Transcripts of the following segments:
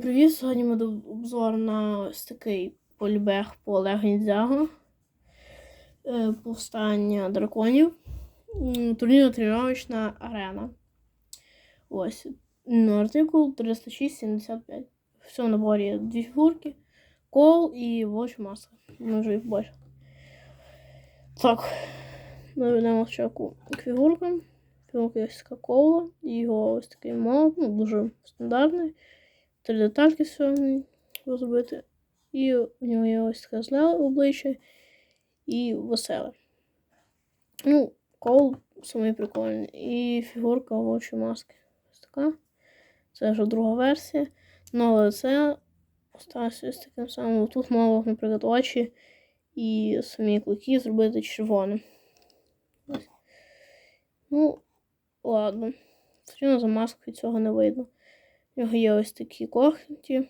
Привіт! Сьогодні ми обзор на ось такий полібег по Олегу Ніндзяго. Е, Повстання драконів. Турнірно тренувачна арена. Ось. Артикул 306.75. В цьому наборі є дві фігурки, кол і Watch маска. Ми вже їх бачили. Так. Наведемо спочатку к фігуркам. Фігурка ось така кола. Його ось такий мод, ну, дуже стандартний. Три детальки сьогодні зробити. І у нього є ось таке зле обличчя і веселе. Ну, кол самий прикольний. І фігурка в очі маски. Ось така. Це вже друга версія. Ну, але це осталося ось таким самим. Тут мало, наприклад, очі і самі клики зробити червоним. Ну, ладно. Звичайно, за маскою цього не видно. У нього є ось такі когті.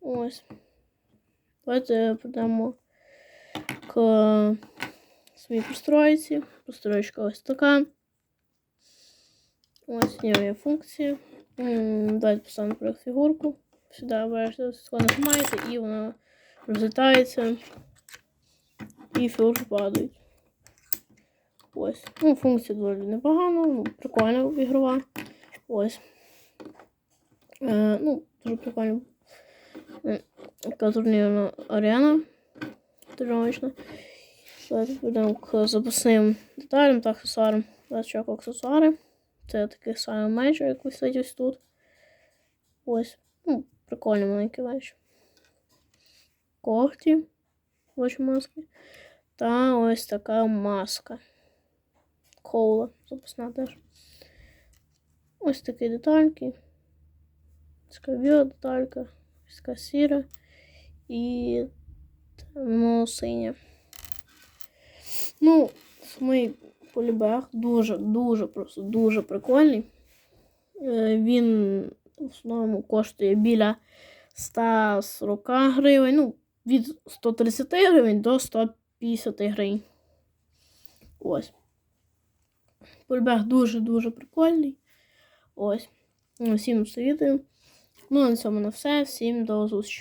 Ось. Давайте підемо к своїй пристройці. Пристроєчка ось така. Ось нього є функції. Давайте поставимо наприклад, фігурку. Сюди берете, нажимаєте і вона розлітається. І фігурки падають. Ось. Ну, функція доволі непогана, ну, прикольна ігрова. Ось. Е, ну, дуже прикольно. Е, Така турнірна арена. Тренувачна. Давайте підемо к запасним деталям та аксесуарам. Спочатку аксесуари. Це такий самий меч, як висить ось тут. Ось. Ну, прикольний маленький меч. Когті. Очі маски. Та ось така маска. Коула запасна теж. Ось такі детальки. Така біла деталька, ось така сіра і темно синя. Ну, самий полібег дуже-дуже просто дуже прикольний. Е, Він в основному коштує біля 140 гривень, ну, від 130 гривень до 150 гривень. Ось. Полібег дуже-дуже прикольний. Ось. Всім світу. Ну, на цьому на все. Всім до зустрічі.